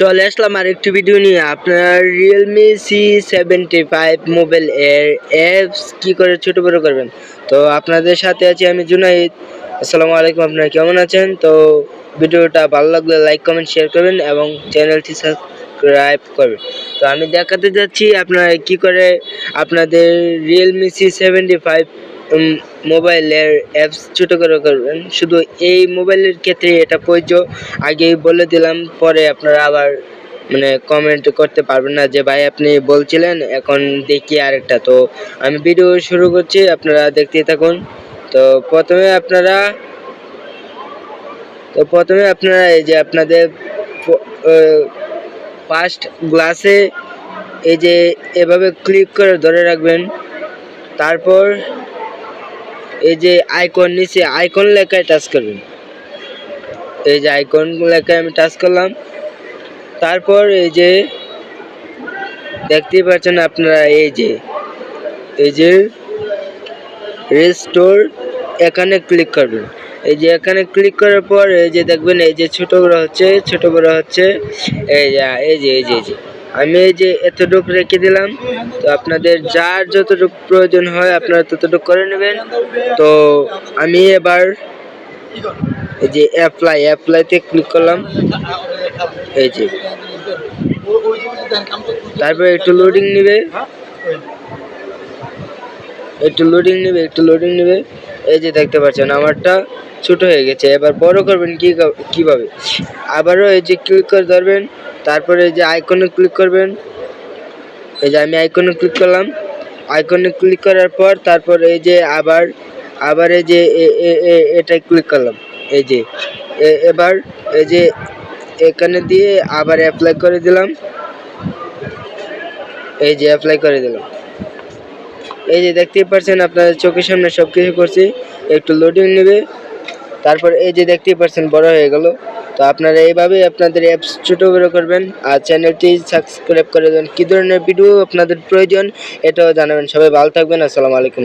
চলে আসলাম আর একটি ভিডিও নিয়ে। আপনার Realme C seventy five mobile এর অ্যাপস কী করে ছোটো বড়ো করবেন? তো আপনাদের সাথে আছি আমি জুনাইদ। আসসালামু আলাইকুম, আপনারা কেমন আছেন? তো ভিডিওটা ভালো লাগলে লাইক কমেন্ট শেয়ার করবেন এবং চ্যানেলটি সাবস্ক্রাইব করবেন। তো আমি দেখাতে যাচ্ছি আপনারা কি করে আপনাদের রিয়েলমি সি সেভেন্টি ফাইভ মোবাইলের অ্যাপস ছোটো করে করবেন। শুধু এই মোবাইলের ক্ষেত্রে এটা প্রযোজ্য। আগেই বলে দিলাম, পরে আপনারা আবার মানে কমেন্ট করতে পারবেন না যে, ভাই, আপনি বলছিলেন, এখন দেখি আরেকটা। তো আমি ভিডিও শুরু করছি, আপনারা দেখতে থাকুন। তো প্রথমে আপনারা, তো প্রথমে আপনারা এই যে আপনাদের ফার্স্ট গ্লাসে এই যে এভাবে ক্লিক করে ধরে রাখবেন। তারপর এই যে আইকন নিচে আইকন লেখায় টাচ করবেন। এই যে আইকন লেখায় আমি টাচ করলাম। তারপর এই যে দেখতেই পাচ্ছেন আপনারা, এই যে এই যে রেস্টোর এখানে ক্লিক করবেন। এই যে এখানে ক্লিক করার পর এই যে দেখবেন, এই যে ছোট বড় হচ্ছে, ছোট বড় হচ্ছে এই যে এই যে এই যে। আমি এই যে এতটুকু রেখে দিলাম, তো আপনাদের যার যতটুকু প্রয়োজন হয় আপনারা ততটুকু করে নেবেন। তো আমি এবার এই যে অ্যাপ্লাই অ্যাপ্লাইতে ক্লিক করলাম। এই যে। তারপর একটু লোডিং নেবে। একটু লোডিং নেবে, একটু লোডিং নেবে। এই যে দেখতে পাচ্ছেন, আমারটা ছোট হয়ে গেছে। এবার বড় করবেন কি কীভাবে? আবারও এই যে ক্লিক করে ধরবেন, তারপরে এই যে আইকনে ক্লিক করবেন। এই যে আমি আইকনে ক্লিক করলাম। আইকনে ক্লিক করার পর তারপর এই যে আবার আবার এই যে এটা ক্লিক করলাম। এই যে এবার এই যে এখানে দিয়ে আবার অ্যাপ্লাই করে দিলাম। এই যে অ্যাপ্লাই করে দিলাম। এই যে দেখতেই পাচ্ছেন আপনাদের চোখের সামনে সব কিছু করছি। একটু লোডিং নেবে। তারপর এই যে দেখতেই পাচ্ছেন বড় হয়ে গেল। তো আপনারা এইভাবেই আপনাদের অ্যাপস ছোটো বড়ো করবেন আর চ্যানেলটি সাবস্ক্রাইব করে দেবেন। কী ধরনের ভিডিও আপনাদের প্রয়োজন, এটাও জানাবেন। সবাই ভালো থাকবেন। আসসালামু আলাইকুম।